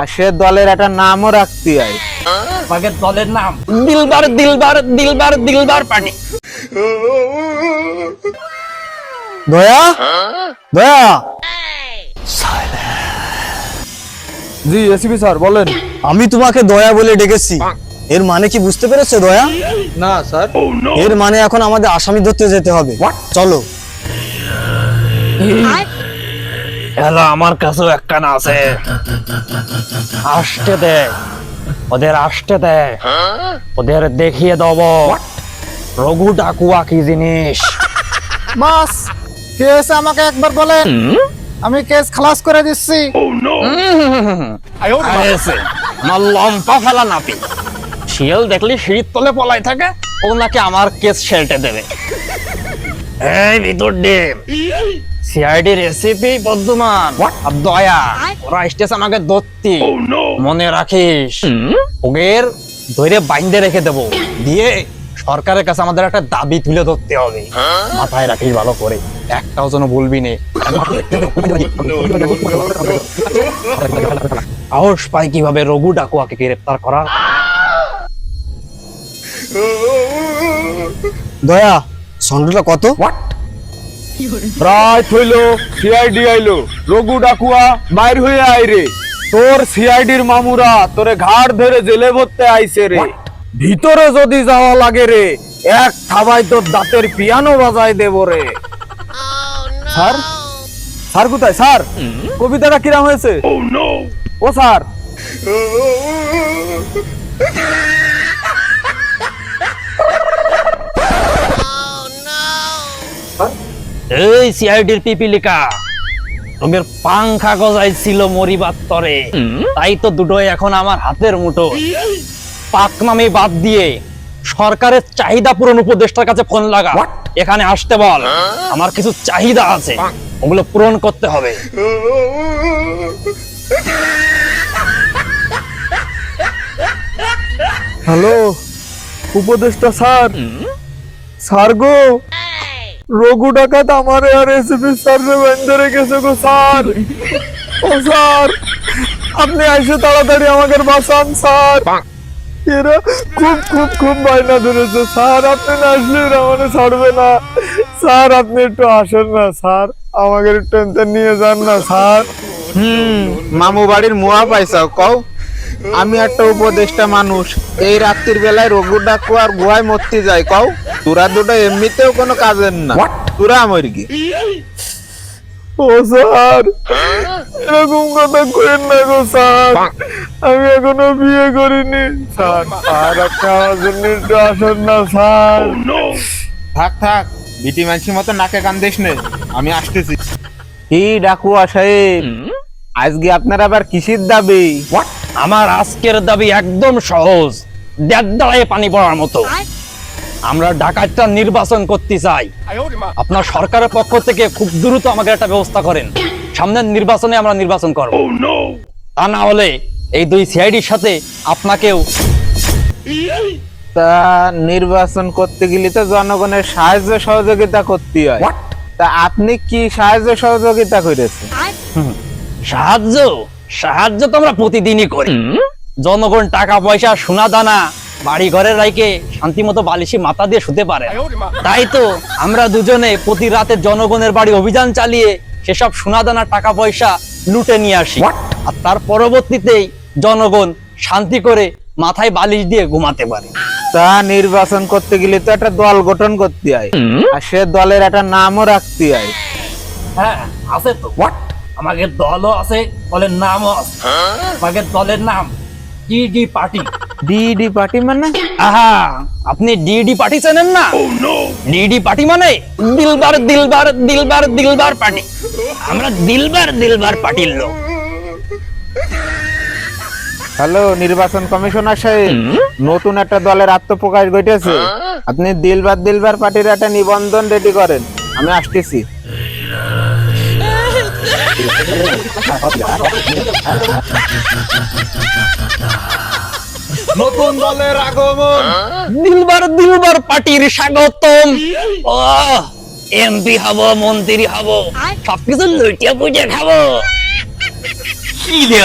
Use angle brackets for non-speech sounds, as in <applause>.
আর সে দলের একটা নামও রাখতে হয়। আমাকে দলের নাম। দিলবার দিলবার দিলবার দিলবার পার্টি দয়া? দয়া? জি এসিপি স্যার বলেন। আমি তোমাকে দয়া বলে ডেকেছি। এর মানে কি বুঝতে পেরেছ দয়া? না স্যার। এর মানে এখন আমাদের আসামি ধরতে যেতে হবে। চলো। হ্যালো আমার কাছেও একখানা আছে। আসতে দে। ওদের আসতে দে। ওদের দেখিয়ে দেব। রঘু ডাকুয়া কি জিনিস? বাস কেস আমাকে একবার বলেন। আমি কেস খালাস করে দিচ্ছি। আয়েছে, আমার লম্পা ফেলা নাপি শিয়াল দেখলে সিঁড়ির তলে পলাই থাকে ও নাকি আমার কেস শেল্টে দেবে। এই ভিতর ডিম। CID recipe Bardhaman. আর দয়া ওরা আমাকে দত্তি। মনে রাখিস ওগের ধরে বাইন্দে রেখে দেবো। দিয়ে সরকারের কাছে আমাদের একটা দাবি তুলে ধরতে হবে। মাথায় রাখিস ভালো করে। একটাও যেন বলবি নে। সাহস কীভাবে রঘু ডাকুয়াকে গ্রেপ্তার করা <gasps> দয়া সন্ডটা কত? রাত হইল সিআইডি আইলো। রঘু ডাকুয়া বাইর হয়ে আই রে। তোর সিআইডির মামুরা তোরে ঘাড় ধরে জেলে ভরতে আইছে রে। ভিতরে যদি যাওয়া লাগে রে এক থাবাই তোর দাঁতের পিয়ানো বাজায় দেব রে। স্যার? স্যার কোথায়? স্যার কবিতাটা কিরাম হয়েছে? ও স্যার। <laughs> এই সিআইডির পিপিলিকা তোদের পাংখা গজাইছিল মরিবার তরে। তাই তো দুটোই এখন আমার হাতের মুঠো। পাক নামে বাদ দিয়ে সরকারের চাহিদা পূরণ উপদেষ্টার কাছে ফোন লাগা। এখানে আসতে বল। আমার কিছু চাহিদা আছে। ওগুলো পূরণ করতে হবে। হ্যালো উপদেষ্টা স্যার। স্যার গো। রঘু ডাকাত আমার আর এসপি স্যার রে বেঁধে রেখেছে গো স্যার। ও স্যার আপনি আইসে তাড়াতাড়ি আমাকে বাঁচান স্যার। এরা খুব খুব খুব বায়না ধরেছে। স্যার আপনি না আসলে এরা আমাকে ছাড়বে না। স্যার আপনি একটু আসেন না স্যার। আমাকে একটু নিয়ে যান না স্যার। হুম। মামু বাড়ির মুয়া পাইছাও কও। আমি একটা উপদেষ্টা মানুষ। এই রাত্রির বেলায় রঘু ডাকু আর গুহায় মরতে যায় কও? তোরা দুটো এমনিতেও কোনো কাজের না। তোরা মরগি। ও স্যার এরকম কথা করেন না গো স্যার। আমি এখনও বিয়ে করিনি। স্যার আমার জন্য একটু আসেন না স্যার। থাক থাক বিটি মানসির মতো নাকে কান দিস নে। আমি আসতেছি। কি ডাকুয়া সাহেব আজকে আপনার আবার কিসির দাবি? আমার আজকের দাবি একদম সহজ। দেড় দাঁড়ায় পানি পড়ার মতো। আমরা ডাকাতটা নির্বাচন করতে চাই। আপনার সরকারের পক্ষ থেকে খুব দ্রুত আমাকে একটা ব্যবস্থা করেন। সামনের নির্বাচনে আমরা নির্বাচন করব। তা না হলে এই দুই সিআইডির সাথে আপনাকেও তা নির্বাচন করতে গেলে তো জনগণের সাহায্য সহযোগিতা করতে হয়। তা আপনি কি সাহায্য সহযোগিতা করেছেন? সাহায্য? সাহায্য তো আমরা প্রতিদিনই করি। জনগণ টাকা পয়সা সোনা দানা বাড়ি ঘরে রাইকে শান্তি মতো বালিশি মাথা দিয়ে শুতে পারে। তাই তো আমরা দুজনে প্রতি রাতে জনগণের বাড়ি অভিযান চালিয়ে সেসব সোনা দানা টাকা পয়সা লুটে নিয়ে আসি। আর তার পরবর্তীতেই জনগণ শান্তি করে মাথায় বালিশ দিয়ে ঘুমাতে পারে। তা নির্বাচন করতে গেলে তো একটা দল গঠন করতে হয়। আর সে দলের একটা নামও রাখতে হয়। হ্যাঁ আছে তো। আমাকে দলও আছে দলের নামও আছে। আমাকে দলের নাম টিডি পার্টি। ডিডি পার্টি মানে? আহা আপনি ডিডি পার্টি চেনেন না? ডিডি পার্টি মানে দিলবার দিলবার দিলবার দিলবার পার্টি। আমরা দিলবার দিলবার পার্টির লোক। হ্যালো নির্বাচন কমিশনার সাহেব। নতুন একটা দলের আত্মপ্রকাশ ঘটেছে। আপনি দিলবার দিলবার পার্টির একটা নিবন্ধন রেডি করেন। আমি আসতেছি। নতুন দলের আগমন। দিলবার দিলবার পার্টির স্বাগতম। ও এমপি হব মন্ত্রী হব সবকিছু লুটিয়ে পুটিয়ে খাব। 气的。